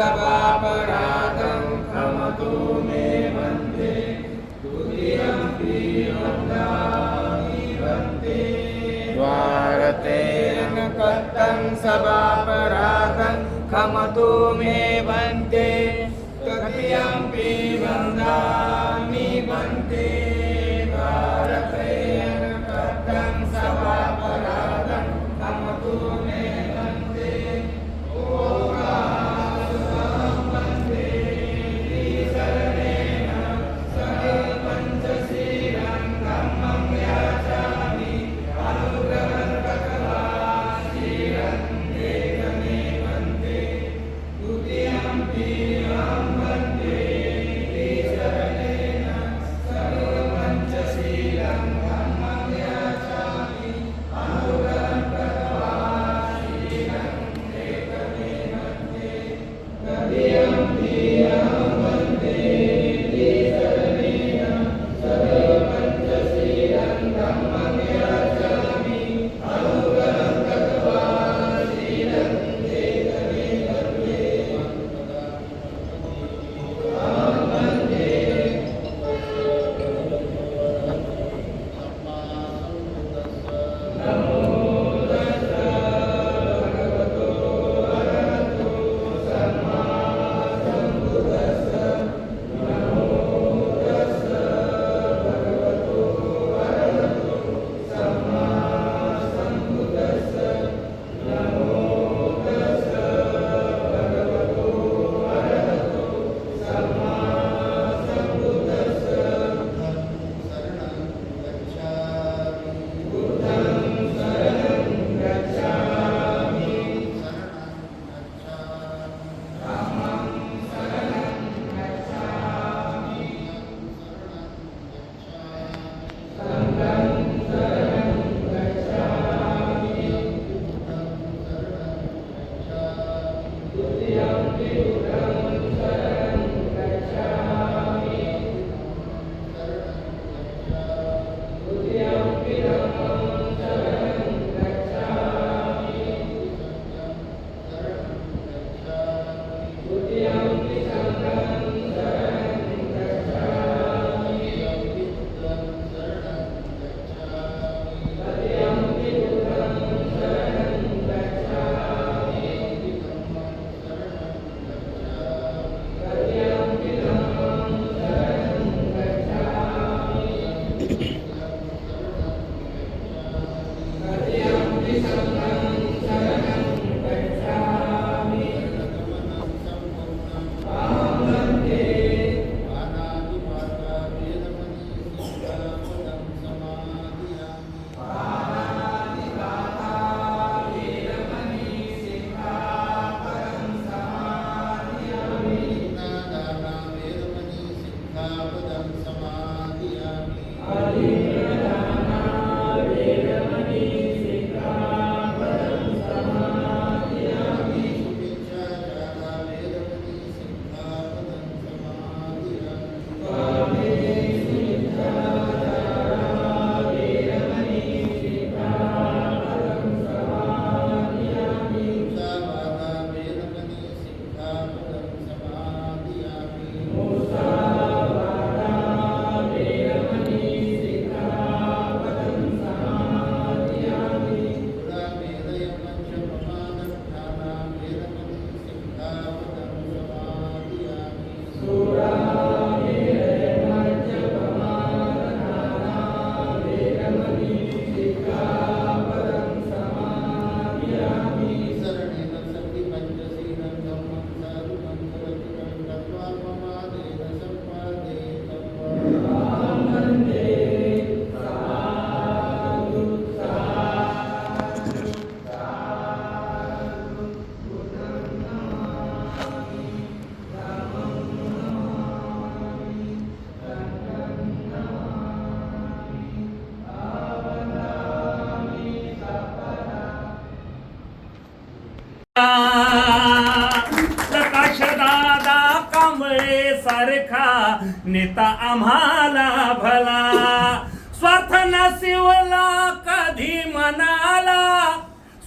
सवापरातं क्षमतो मे वन्दे। तुल्यं P वन्दे द्वारतेन कर्तं कथं क्षमतो मे वन्दे। तुल्यं बि नेता आम्हाला भला. स्वार्थ शिवला कधी मनाला?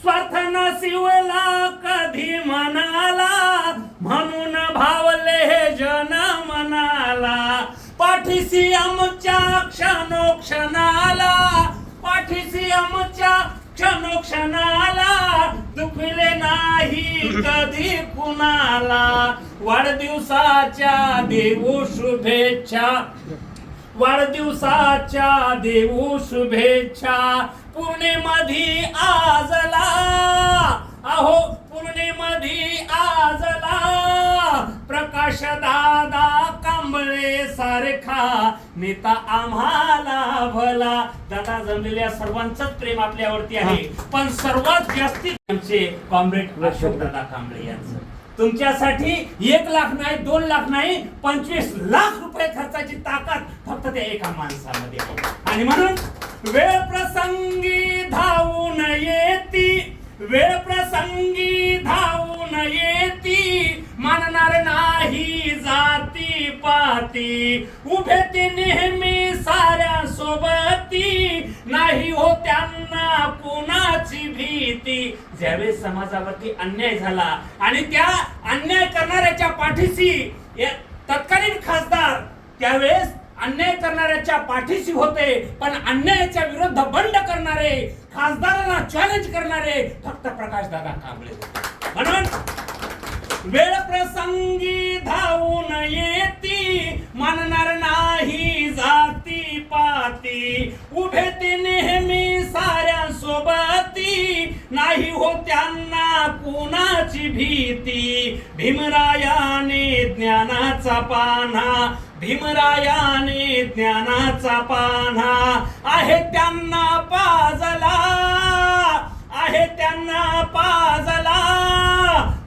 स्वार्थ शिवला कधी मनाला? म्हणून भावले जन मनाला. पाठीशी आमच्या क्षणोक्षणाला. पाठीशी आमच्या क्षणोक्षणाला दुखले नाही कधी कुणाला. वाढदिवसाच्या देऊ शुभेच्छा. वाढदिवसाच्या देऊ शुभेच्छा. पूर्णिमधी आजला. अहो पूर्णिमधी आजला. प्रकाश दादा कांबळे सारखा नेता आम्हाला भला. दादा जमलेल्या सर्वांचंच प्रेम आपल्यावरती आहे. पण सर्वात जास्तीत आमचे कॉम्रेड अशोक दादा कांबळे यांचं. तुमच्यासाठी एक लाख नाही दोन लाख नाही पंचवीस लाख रुपये खर्चाची ताकद फक्त त्या एका माणसामध्ये आणि म्हणून वेळ प्रसंगी धावून येती. वेळ प्रसंगी धावून येती मानणार नाही जाती पाती. उभे ते नेहमी साऱ्या सोबती नाही हो त्यांना कुणाची भीती. ज्यावेळेस समाजावरती अन्याय झाला आणि त्या अन्याय करणाऱ्याच्या पाठीशी तत्कालीन खासदार त्यावेळेस अन्याय करणाऱ्याच्या पाठीशी होते पण अन्यायाच्या विरुद्ध बंड करणारे खासदाराला चॅलेंज करणारे फक्त प्रकाश दादा कांबळे. म्हणून वेळ प्रसंगी धावून येती मानणार नाही जाती पाती. उभे ते नेहमी साऱ्या सोबती नाही हो त्यांना कुणाची भीती. भीमरायाने ज्ञानाचा पाना भीमरायाने ज्ञानाचा पाना आहे त्यांना पाजला आहे त्यांना पाजला.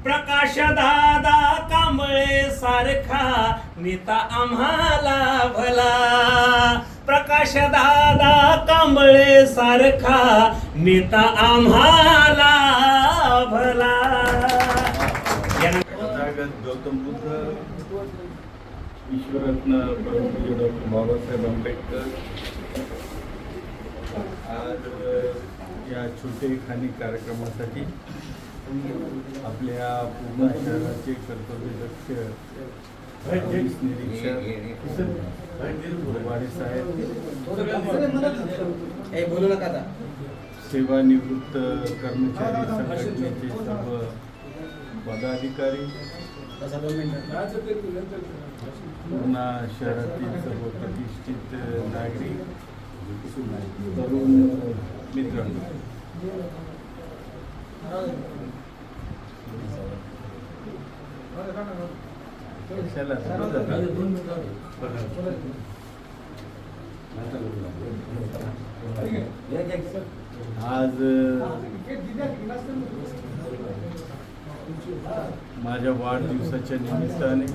प्रकाश दादा कांबळे सारखा नेता आम्हाला भला. प्रकाश दादा कांबळे सारखा नेता आम्हाला भला. या- गौतम बुद्ध. विश्वरत्न परमपूज्य डॉक्टर बाबासाहेब आंबेडकर. आज या छोटे खाणी कार्यक्रमासाठी आपल्या पूर्ण शहराचे कर्तव्यदक्ष पोलीस निरीक्षक साहेब सेवानिवृत्त कर्मचारी संघटनेचे सर्व पदाधिकारी. पूर्णा शहरातील सर्व प्रतिष्ठित नागरिक तरुण मित्र आज माझ्या वाढदिवसाच्या निमित्ताने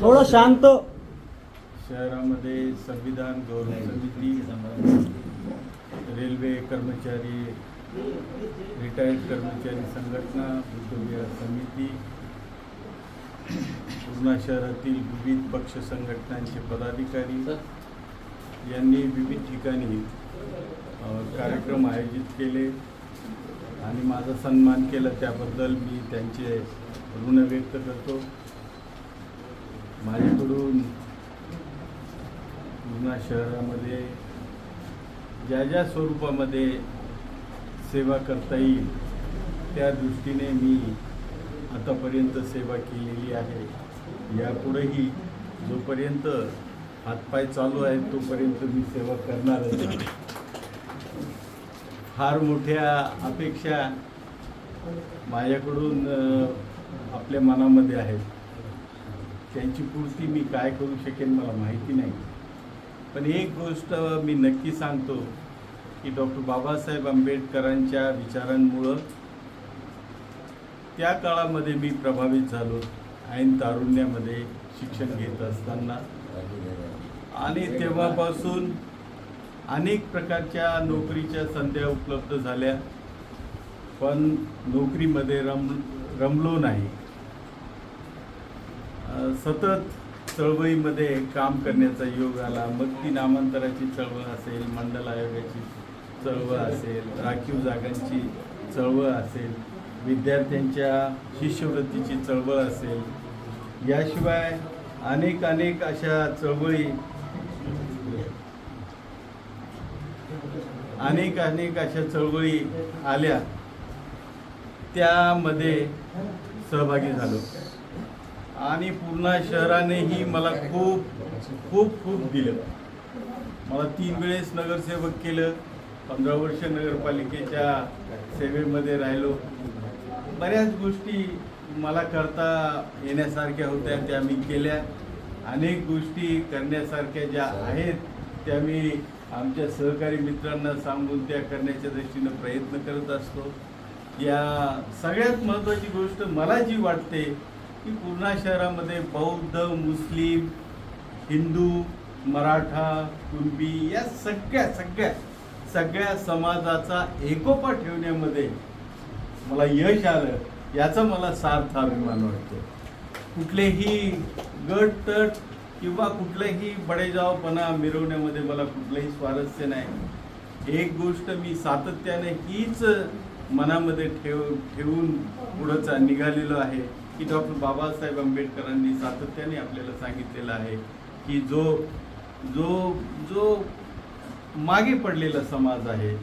थोडं शांत. शहरामध्ये संविधान गौरव समिती रेल्वे कर्मचारी रिटायर्ड कर्मचारी संघटना बुद्धविहार समिती पूर्णा शहरातील विविध पक्ष संघटनांचे पदाधिकारी यांनी विविध ठिकाणी कार्यक्रम आयोजित केले. आणि माझा सन्मान केला त्याबद्दल मी त्यांचे ऋण व्यक्त करतो माझ्याकडून पूर्णा शहरामध्ये ज्या ज्या स्वरूपामध्ये सेवा करता येईल त्या दृष्टीने मी आतापर्यंत सेवा केलेली आहे यापुढेही जोपर्यंत हातपाय चालू आहेत तोपर्यंत मी सेवा करणारच आहे. फार मोठ्या अपेक्षा माझ्याकडून आपल्या मनामध्ये आहेत. त्यांची पूर्ती मी काय करू शकेन मला माहिती नाही. पण एक गोष्ट मी नक्की सांगतो की डॉक्टर बाबासाहेब आंबेडकरांच्या विचारांमुळं त्या काळामध्ये मी प्रभावित झालो ऐन तारुण्यामध्ये शिक्षण घेत असताना. आणि तेव्हापासून अनेक प्रकारच्या नोकरीच्या संध्या उपलब्ध झाल्या पण नोकरीमध्ये रम रमलो नाही. सतत चळवळीमध्ये काम करण्याचा योग आला. मग ती नामांतराची चळवळ असेल मंडल आयोगाची चळवळ असेल राखीव जागांची चळवळ असेल विद्यार्थ्यांच्या शिष्यवृत्तीची चळवळ असेल. याशिवाय अनेक अनेक अशा चळवळी अनेक अनेक अशा चळवळी आल्या. त्यामध्ये सहभागी झालो. आणि पूर्णा शहरानेही मला खूप खूप खूप दिलं. मला तीन वेळेस नगरसेवक केलं. पंधरा वर्ष नगरपालिकेच्या सेवेमध्ये राहिलो. बऱ्याच गोष्टी मला करता येण्यासारख्या होत्या त्या मी केल्या. अनेक गोष्टी करण्यासारख्या ज्या आहेत त्या मी आमच्या सहकारी मित्रांना सांगून त्या करण्याच्या दृष्टीनं प्रयत्न करत असतो. या सगळ्यात महत्त्वाची गोष्ट मला जी वाटते की पूर्णा शहरामध्ये बौद्ध मुस्लिम हिंदू मराठा कुणबी या सगळ्या सगळ्या सगळ्या समाजाचा एकोपा ठेवण्यामध्ये मला यश आलं याचा मला सार्थ अभिमान वाटतो. कुठलेही गट तट किंवा कुठलंही बडेजावपणा मिरवण्यामध्ये मला कुठलंही स्वारस्य नाही. एक गोष्ट मी सातत्याने हीच मनामध्ये ठेव ठेवून पुढंचा निघालेलो आहे की डॉक्टर बाबासाहेब आंबेडकरांनी सातत्याने आपल्याला सांगितलेलं आहे की जो जो जो मागे पडलेला समाज आहे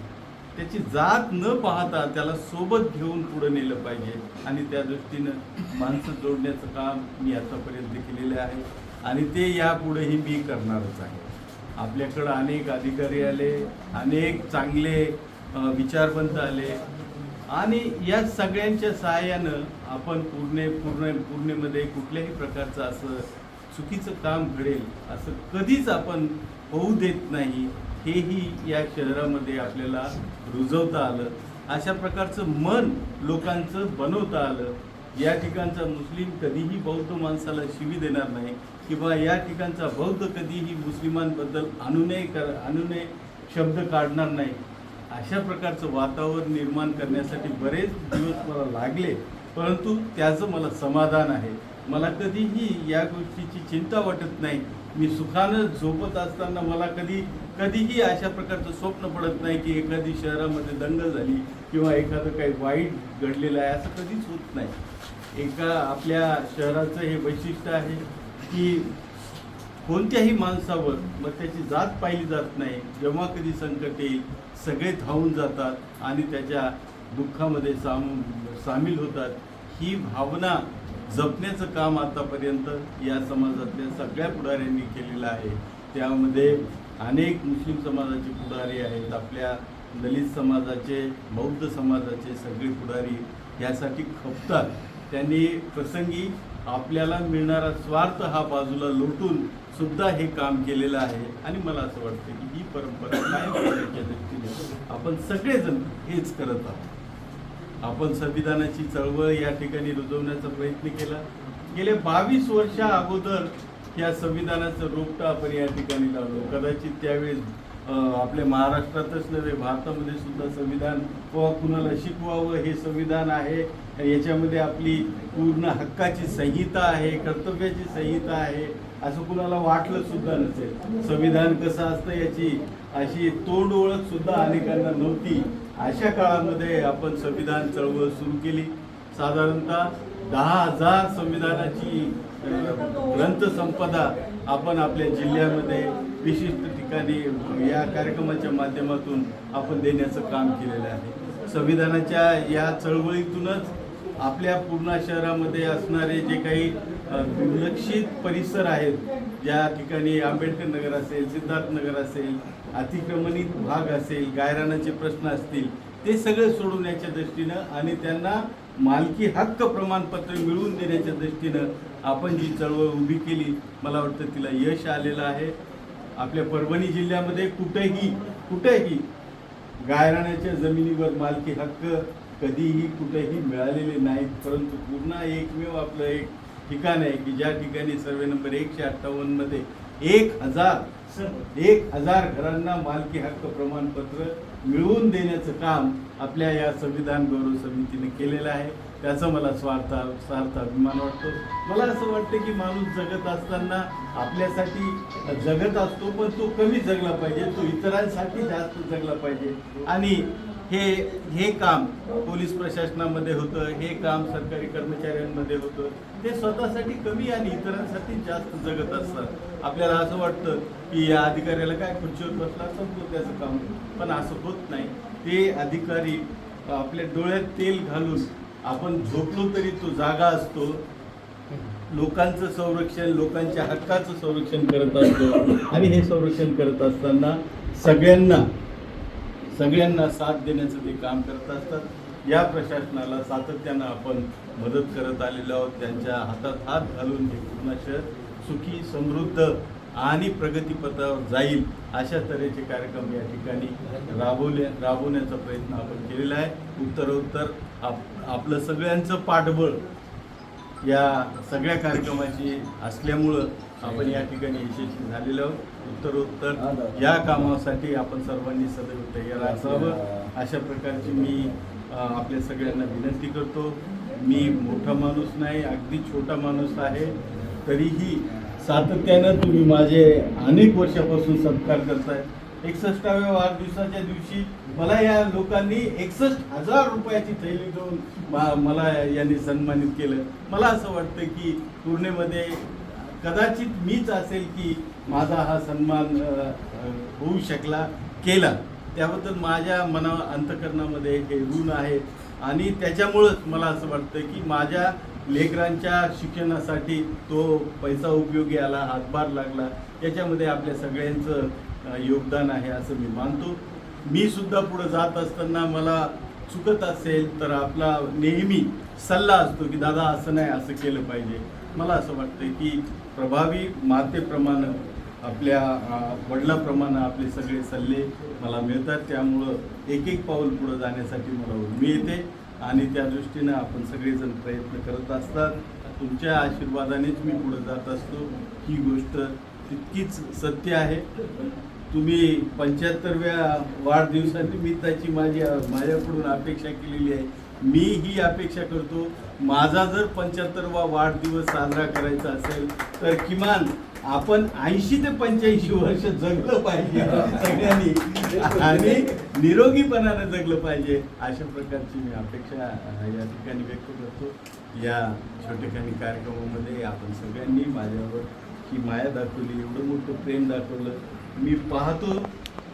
त्याची जात न पाहता त्याला सोबत घेऊन पुढे नेलं पाहिजे. आणि त्या दृष्टीनं माणसं जोडण्याचं काम मी आतापर्यंत केलेलं आहे. आणि ते यापुढेही मी करणारच आहे. आपल्याकडं अनेक अधिकारी आले अनेक चांगले विचारवंत आले. आणि या सगळ्यांच्या सहाय्यानं आपण पूर्ण पूर्ण पूर्णेमध्ये कुठल्याही प्रकारचं असं चुकीचं काम घडेल असं कधीच आपण होऊ देत नाही हेही या शहरामध्ये आपल्याला रुजवता आलं. अशा प्रकारचं मन लोकांचं बनवता आलं. या ठिकाणचा मुस्लिम कधीही बौद्ध माणसाला शिवी देणार नाही किंवा या ठिकाणचा बौद्ध कधीही मुस्लिमांबद्दल अनुनय कर अनुनय शब्द काढणार नाही. अशा प्रकारचं वातावरण निर्माण करण्यासाठी बरेच दिवस मला लागले परंतु त्याचं मला समाधान आहे. मला कधीही या गोष्टीची चिंता वाटत नाही. मी सुखानं झोपत असताना मला कधी कधीही अशा प्रकारचं स्वप्न पडत नाही की एखादी शहरामध्ये दंगल झाली किंवा एखादं काही वाईट घडलेलं आहे असं कधीच होत नाही. एका आपल्या शहराचं हे वैशिष्ट्य आहे की कोणत्याही माणसावर मग त्याची जात पाहिली जात नाही. जेव्हा कधी संकट येईल सगळे धावून जातात आणि त्याच्या दुःखामध्ये साम सामील होतात. ही भावना जपण्याचं काम आतापर्यंत या समाजातल्या सगळ्या पुढाऱ्यांनी केलेलं आहे. त्यामध्ये अनेक मुस्लिम समाजाचे पुढारी आहेत. आपल्या दलित समाजाचे बौद्ध समाजाचे सगळे पुढारी यासाठी खपतात. त्यांनी प्रसंगी आपल्याला मिळणारा स्वार्थ हा बाजूला लोटून सुद्धा हे काम केलेलं आहे. आणि मला असं वाटतं की ही परंपरा कायम करण्याच्या दृष्टीने आपण सगळेजण हेच करत आहोत. आपण संविधानाची चळवळ या ठिकाणी रुजवण्याचा प्रयत्न केला. गेले बावीस वर्षा अगोदर या संविधानाचं रोपटं आपण या ठिकाणी लावलो. कदाचित त्यावेळेस अं, आपल्या महाराष्ट्रातच नव्हे भारतामध्ये सुद्धा संविधान किंवा कुणाला शिकवावं हे संविधान आहे. याच्यामध्ये आपली पूर्ण हक्काची संहिता आहे कर्तव्याची संहिता आहे असं कुणाला वाटलं सुद्धा नसेल. संविधान कसं असतं याची अशी तोंड ओळख सुद्धा अनेकांना नव्हती. अशा काळामध्ये आपण संविधान चळवळ सुरू केली. साधारणतः दहा हजार संविधानाची ग्रंथसंपदा आपण आपल्या जिल्ह्यामध्ये विशिष्ट ठिकाणी या कार्यक्रमाच्या माध्यमातून आपण देण्याचं काम केलेलं आहे. संविधानाच्या या चळवळीतूनच आपल्या पूर्णा शहरामध्ये असणारे जे काही लक्षित दुर्लक्षित परिसर आहेत ज्या ठिकाणी आंबेडकर नगर असेल सिद्धार्थ नगर असेल अतिक्रमणित भाग असेल गायरानाचे प्रश्न असतील ते सगळे सोडवण्याच्या दृष्टीनं आणि त्यांना मालकी हक्क प्रमाणपत्र मिळवून देण्याच्या दृष्टीनं आपण जी चळवळ उभी केली मला वाटतं तिला यश आलेलं आहे. आपल्या परभणी जिल्ह्यामध्ये कुठेही कुठेही गायराण्याच्या जमिनीवर मालकी हक्क कधीही कुठेही मिळालेले नाहीत परंतु पूर्ण एकमेव आपलं एक ठिकाण आहे की ज्या ठिकाणी सर्वे नंबर एकशे अठ्ठावन्नमध्ये एक हजार एक हजार घरांना मालकी हक्क प्रमाणपत्र मिळवून देण्याचं काम आपल्या या संविधान गौरव समितीने केलेलं आहे. त्याचा मला स्वार्थ स्वार्थ अभिमान वाटतो. मला असं वाटतं की माणूस जगत असताना आपल्यासाठी जगत असतो पण तो कमी जगला पाहिजे तो इतरांसाठी जास्त जगला पाहिजे. आणि हे हे काम पोलीस प्रशासनामध्ये होतं हे काम सरकारी कर्मचाऱ्यांमध्ये होतं. ते स्वतःसाठी कमी आणि इतरांसाठी जास्त जगत असतात. आपल्याला असं वाटतं की या अधिकाऱ्याला काय खुर्चीवर बसला संपतो त्याचं काम पण असं होत नाही. ते अधिकारी आपल्या डोळ्यात तेल घालून आपण झोपलो तरी तो जागा असतो. लोकांचं संरक्षण लोकांच्या हक्काचं संरक्षण करत असतो. आणि हे संरक्षण करत असताना सगळ्यांना सगळ्यांना साथ देण्याचं ते काम करत असतात या प्रशासनाला सातत्यानं आपण मदत करत आलेलो आहोत. त्यांच्या हातात हात घालून हे पूर्ण शहर सुखी समृद्ध आणि प्रगतीपथावर जाईल अशा तऱ्हेचे कार्यक्रम या ठिकाणी राबवले राबवण्याचा प्रयत्न आपण केलेला आहे. उत्तरोत्तर आप आपलं सगळ्यांचं पाठबळ या सगळ्या कार्यक्रमाची असल्यामुळं आपण या ठिकाणी यशस्वी झालेलो आहोत. उत्तरोत्तर या कामासाठी आपण सर्वांनी सदैव तयार असावं. अशा प्रकारची मी आपल्या सगळ्यांना विनंती करतो. मी मोठा माणूस नाही अगदी छोटा माणूस आहे. तरीही सातत्यानं तुम्ही माझे अनेक वर्षापासून सत्कार करताय. एकसष्टाव्या वाढदिवसाच्या दिवशी मला या लोकांनी एकसष्ट हजार रुपयाची थैली देऊन मला यांनी सन्मानित केलं. मला असं वाटतं की पूर्णेमध्ये कदाचित मीच असेल की माझा हा सन्मान होऊ शकला केला. त्याबद्दल माझ्या मना अंतकरणामध्ये हे ऋण आहे. आणि त्याच्यामुळंच मला असं वाटतं की माझ्या लेकरांच्या शिक्षणासाठी तो पैसा उपयोगी आला हातभार लागला. याच्यामध्ये आपल्या सगळ्यांचं योगदान आहे असं मी मानतो. मी सुद्धा पुढं जात असताना मला चुकत असेल तर आपला नेहमी सल्ला असतो की दादा असं नाही असं केलं पाहिजे. मला असं वाटतं की प्रभावी मातेप्रमाणे आपल्या वडिलाप्रमाणं वडिलाप्रमाणे आपले सगळे सल्ले मला मिळतात. त्यामुळं एक एक पाऊल पुढं जाण्यासाठी मला उर्मी येते. आणि त्या दृष्टीनं आपण सगळेजण प्रयत्न करत असतात. तुमच्या आशीर्वादानेच मी पुढे जात असतो. ही गोष्ट तितकीच सत्य आहे. तुम्ही पंच्याहत्तरव्या वाढदिवसानिमित्ताची माझी माझ्याकडून अपेक्षा केलेली आहे. मी ही अपेक्षा करतो माझा जर पंच्याहत्तरवा वाढदिवस साजरा करायचा असेल तर किमान आपण ऐंशी ते पंच्याऐंशी वर्ष जगलं पाहिजे सगळ्यांनी. आणि निरोगीपणानं जगलं पाहिजे अशा प्रकारची मी अपेक्षा या ठिकाणी व्यक्त करतो. या छोटेखानी कार्यक्रमामध्ये आपण सगळ्यांनी माझ्यावर ही माया दाखवली एवढं मोठं प्रेम दाखवलं. मी पाहतो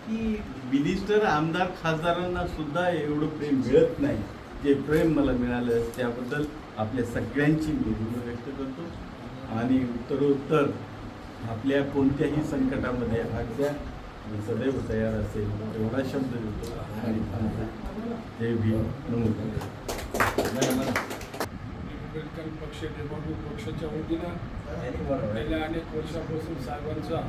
की मिनिस्टर आमदार खासदारांना सुद्धा एवढं प्रेम मिळत नाही. जे प्रेम मला मिळालं त्याबद्दल आपल्या सगळ्यांची मी ऋण व्यक्त करतो. आणि उत्तरोत्तर आपल्या कोणत्याही संकटामध्ये हात द्या. मी सदैव तयार असेल एवढा शब्द देतो. आणि. जय भीम. नमस्कार. रिपब्लिकन पक्ष डेमोक्रेटिक पक्षाच्या वतीनं गेल्या अनेक वर्षापासून साहेबांचा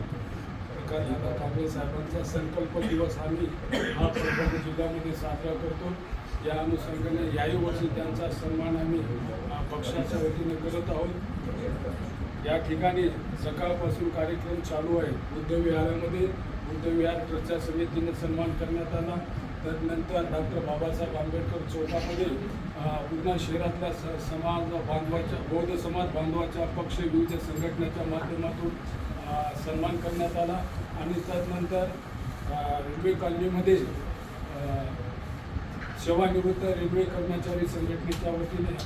प्रकार झाला कांबळे साहेबांचा संकल्प दिवस आम्ही हा प्रभाग जिल्ह्यामध्ये साजरा करतो. या अनुषंगाने याही वर्षी त्यांचा सन्मान आम्ही पक्षाच्या वतीने करत आहोत. या ठिकाणी सकाळपासून कार्यक्रम चालू आहे. बुद्धविहारामध्ये बुद्धविहार बुद्ध ट्रस्टच्या समितीने सन्मान करण्यात आला. त्यानंतर डॉक्टर बाबासाहेब आंबेडकर चौकामध्ये अ, पूर्ण शहरातल्या स समाज बांधवाच्या बौद्ध समाज बांधवाच्या पक्ष विविध संघटनेच्या माध्यमातून सन्मान करण्यात आला. आणि त्यानंतर रेल्वे कॉलनीमध्ये सेवानिवृत्त रेल्वे कर्मचारी संघटनेच्या वतीने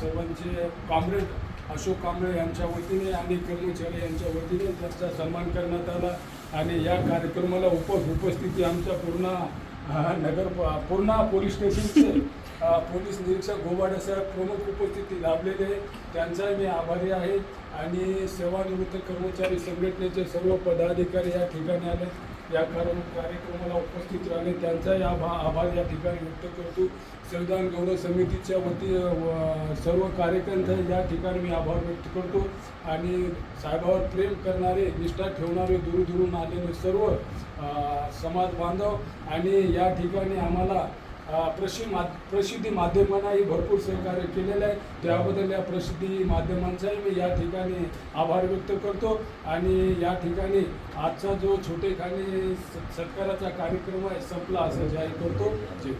सर्वांचे काँग्रेड अशोक कांबळे यांच्या वतीने आणि कर्मचारी यांच्या वतीने त्यांचा सन्मान करण्यात आला. आणि या कार्यक्रमाला उप उपस्थिती आमच्या पूर्ण नगर पूर्ण पोलीस स्टेशनचे पोलीस निरीक्षक गोवाडे साहेब प्रमुख उपस्थिती लाभलेले आहे. त्यांचाही मी आभारी आहे. आणि सेवानिवृत्त कर्मचारी संघटनेचे सर्व पदाधिकारी या ठिकाणी आले. या कारण कार्यक्रमाला उपस्थित राहिले या भा आभार या ठिकाणी व्यक्त करतो. संविधान गौरव समितीच्या वती सर्व कार्यकर्त्यांचा या ठिकाणी मी आभार व्यक्त करतो. आणि साहेबावर प्रेम करणारे निष्ठा ठेवणारे दुरून आलेले सर्व समाज बांधव आणि या ठिकाणी आम्हाला प्रसिद्ध मा प्रसिद्धी माध्यमांनाही भरपूर सहकार्य केलेलं आहे. त्याबद्दल या प्रसिद्धी माध्यमांचाही मी या ठिकाणी आभार व्यक्त करतो. आणि या ठिकाणी आजचा जो छोटेखानी सत्काराचा कार्यक्रम आहे संपला असं जाहीर करतो. जे